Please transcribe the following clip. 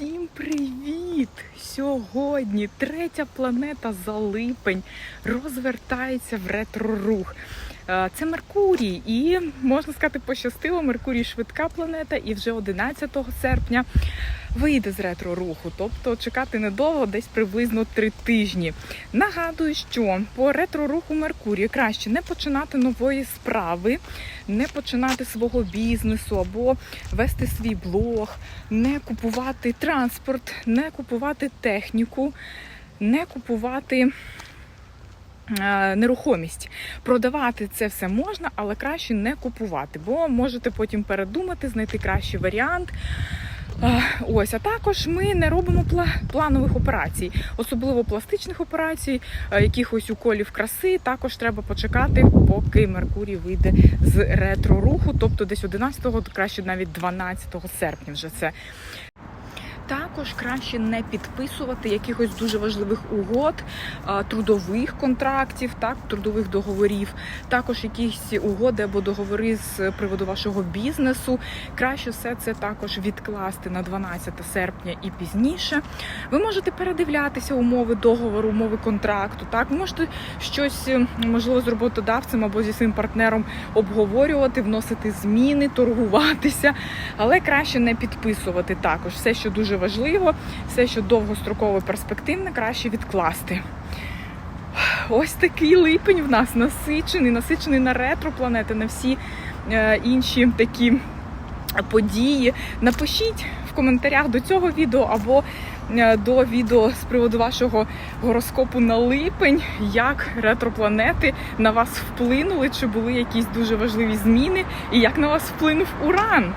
Всім привіт! Сьогодні третя планета за липень розвертається в ретро-рух. Е, Це Меркурій, і можна сказати, пощастило. Меркурій швидка планета, і вже 11 серпня вийде з ретро-руху. Тобто чекати недовго, десь приблизно три тижні. Нагадую, що по ретро-руху Меркурія краще не починати нової справи, не починати свого бізнесу або вести свій блог, не купувати транспорт, не купувати техніку, не купувати. е, Нерухомість продавати це все можна, але краще не купувати, бо можете потім передумати, знайти кращий варіант. А, Ось, а також ми не робимо пла- планових операцій, особливо пластичних операцій, е, якихось уколів краси. Також треба почекати, поки Меркурій вийде з ретро руху, тобто десь 11-го, краще навіть 12 серпня вже це. Також краще не підписувати якихось дуже важливих угод, трудових контрактів, так, трудових договорів, також якісь угоди або договори з приводу вашого бізнесу. Краще все це також відкласти на 12 серпня і пізніше. Ви можете передивлятися умови договору, умови контракту. Так, ви можете щось можливо з роботодавцем або зі своїм партнером обговорювати, вносити зміни, торгуватися, але краще не підписувати також все, що дуже важливо, все, що довгостроково перспективне, краще відкласти. Ось такий липень в нас насичений, насичений на ретропланети, на всі е, інші такі події. Напишіть в коментарях до цього відео або е, до відео з приводу вашого гороскопу на липень, як ретропланети на вас вплинули, чи були якісь дуже важливі зміни, і як на вас вплинув уран.